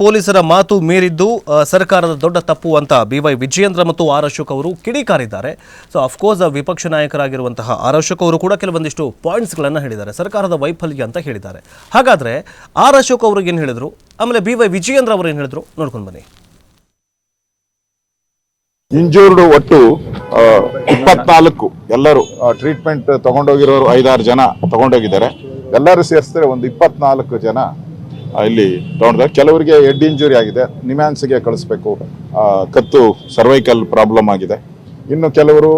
ಪೊಲೀಸರ ಮಾತು ಮೀರಿದ್ದು ಸರ್ಕಾರದ ದೊಡ್ಡ ತಪ್ಪು ಅಂತ ಬಿ ವೈ ವಿಜಯೇಂದ್ರ ಮತ್ತು ಆರ್ ಅಶೋಕ್ ಅವರು ಕಿಡಿಕಾರಿದ್ದಾರೆ. ಸೊ ಅಫ್ಕೋರ್ಸ್ ವಿಪಕ್ಷ ನಾಯಕರಾಗಿರುವಂತಹ ಆರ್ ಅಶೋಕ್ ಅವರು ಕೂಡ ಕೆಲವೊಂದಿಷ್ಟು ಪಾಯಿಂಟ್ಸ್ಗಳನ್ನು ಹೇಳಿದ್ದಾರೆ. ಸರ್ಕಾರದ ವೈಫಲ್ಯ ಅಂತ ಹೇಳಿದ್ದಾರೆ. ಹಾಗಾದರೆ ಆರ್ ಅಶೋಕ್ ಅವರು ಏನು ಹೇಳಿದರು? ಆಮೇಲೆ ಬಿ ವೈ ವಿಜಯೇಂದ್ರ ಅವರು ಏನು ಹೇಳಿದರು? ನೋಡ್ಕೊಂಡು ಬನ್ನಿ. ಇಂಜೂರ್ಡ್ ಒಟ್ಟು ಇಪ್ಪತ್ನಾಲ್ಕು ಎಲ್ಲರೂ ಟ್ರೀಟ್ಮೆಂಟ್ ತಗೊಂಡೋಗಿರೋರು ಐದಾರು ಜನ ತಗೊಂಡೋಗಿದ್ದಾರೆ. ಎಲ್ಲರೂ ಸೇರಿಸಿದ್ರೆ ಒಂದು ಇಪ್ಪತ್ನಾಲ್ಕು ಜನ ಇಲ್ಲಿ ತಗೊಂಡಿದ್ದಾರೆ ಕೆಲವರಿಗೆ ಹೆಡ್ ಇಂಜುರಿ ಆಗಿದೆ. ನಿಮ್ಯಾನ್ಸ್ಗೆ ಕಳಿಸ್ಬೇಕು. ಕತ್ತು ಸರ್ವೈಕಲ್ ಪ್ರಾಬ್ಲಮ್ ಆಗಿದೆ. ಇನ್ನು ಕೆಲವರು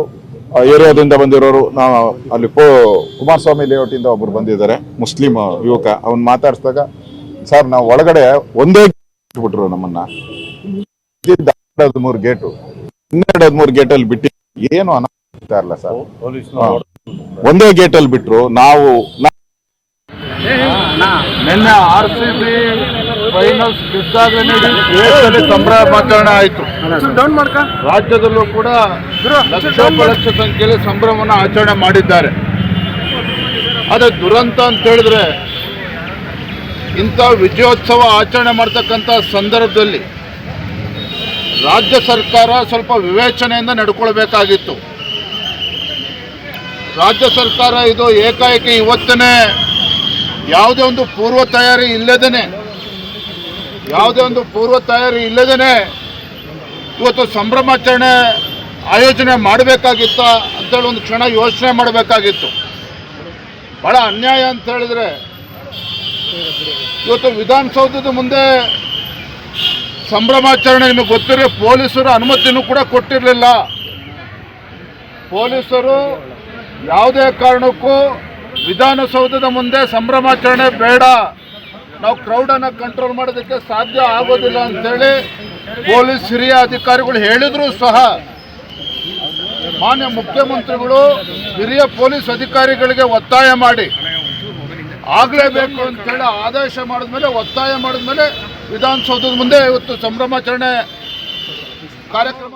ಏರಿಯಾದಿಂದ ಬಂದಿರೋರು ನಾವು ಅಲ್ಲಿ ಪೋ ಕುಮಾರಸ್ವಾಮಿ ಲೇಔಟಿಂದ ಒಬ್ಬರು ಬಂದಿದ್ದಾರೆ ಮುಸ್ಲಿಂ ಯುವಕ. ಅವನು ಮಾತಾಡ್ಸಿದಾಗ ಸರ್ ನಾವು ಒಳಗಡೆ ಒಂದೇ ಬಿಟ್ಟರು ನಮ್ಮನ್ನ. ಹದಿಮೂರು ಗೇಟು ಹನ್ನೆರಡು ಹದಿಮೂರು ಗೇಟಲ್ಲಿ ಬಿಟ್ಟು ಏನು ಅನಾಹುತ ಇರಲ್ಲ ಸರ್. ಒಂದೇ ಗೇಟಲ್ಲಿ ಬಿಟ್ಟರು ಬಿಟ್ರು ನಾವು ನಾ- ನಿನ್ನೆ ಆರ್ ಸಿ ಬಿ ಫೈನಲ್ಸ್ ಗೆದ್ದಾಗ ದೇಶದಲ್ಲಿ ಸಂಭ್ರಮಾಚರಣೆ ಆಯಿತು. ರಾಜ್ಯದಲ್ಲೂ ಕೂಡ ಲಕ್ಷ ಸಂಖ್ಯೆಯಲ್ಲಿ ಸಂಭ್ರಮವನ್ನು ಆಚರಣೆ ಮಾಡಿದ್ದಾರೆ. ಆದರೆ ದುರಂತ ಅಂತ ಹೇಳಿದ್ರೆ ಇಂಥ ವಿಜಯೋತ್ಸವ ಆಚರಣೆ ಮಾಡ್ತಕ್ಕಂಥ ಸಂದರ್ಭದಲ್ಲಿ ರಾಜ್ಯ ಸರ್ಕಾರ ಸ್ವಲ್ಪ ವಿವೇಚನೆಯಿಂದ ನಡ್ಕೊಳ್ಬೇಕಾಗಿತ್ತು. ರಾಜ್ಯ ಸರ್ಕಾರ ಇದು ಏಕಾಏಕಿ ಇವತ್ತನೇ ಯಾವುದೇ ಒಂದು ಪೂರ್ವ ತಯಾರಿ ಇಲ್ಲದೇನೆ, ಯಾವುದೇ ಒಂದು ಪೂರ್ವ ತಯಾರಿ ಇಲ್ಲದೇನೆ ಇವತ್ತು ಸಂಭ್ರಮಾಚರಣೆ ಆಯೋಜನೆ ಮಾಡಬೇಕಾಗಿತ್ತ ಅಂತೇಳಿ ಒಂದು ಕ್ಷಣ ಯೋಚನೆ ಮಾಡಬೇಕಾಗಿತ್ತು. ಬಹಳ ಅನ್ಯಾಯ ಅಂತ ಹೇಳಿದ್ರೆ ಇವತ್ತು ವಿಧಾನಸೌಧದ ಮುಂದೆ ಸಂಭ್ರಮಾಚರಣೆ ನಿಮಗೆ ಗೊತ್ತಿರ ಪೊಲೀಸರು ಅನುಮತಿಯನ್ನು ಕೂಡ ಕೊಟ್ಟಿರಲಿಲ್ಲ. ಪೊಲೀಸರು ಯಾವುದೇ ಕಾರಣಕ್ಕೂ ವಿಧಾನಸೌಧದ ಮುಂದೆ ಸಂಭ್ರಮಾಚರಣೆ ಬೇಡ. ನಾವು ಕ್ರೌಡನ್ನು ಕಂಟ್ರೋಲ್ ಮಾಡೋದಕ್ಕೆ ಸಾಧ್ಯ ಆಗೋದಿಲ್ಲ ಅಂತೇಳಿ ಪೊಲೀಸ್ ಹಿರಿಯ ಅಧಿಕಾರಿಗಳು ಹೇಳಿದರೂ ಸಹ ಮಾನ್ಯ ಮುಖ್ಯಮಂತ್ರಿಗಳು, ಹಿರಿಯ ಪೊಲೀಸ್ ಅಧಿಕಾರಿಗಳಿಗೆ ಒತ್ತಾಯ ಮಾಡಿ. ಆಗಲೇಬೇಕು ಅಂತೇಳಿ ಆದೇಶ ಮಾಡಿದ್ಮೇಲೆ, ಒತ್ತಾಯ ಮಾಡಿದ್ಮೇಲೆ ವಿಧಾನಸೌಧದ ಮುಂದೆ ಇವತ್ತು ಸಂಭ್ರಮಾಚರಣೆ ಕಾರ್ಯಕ್ರಮ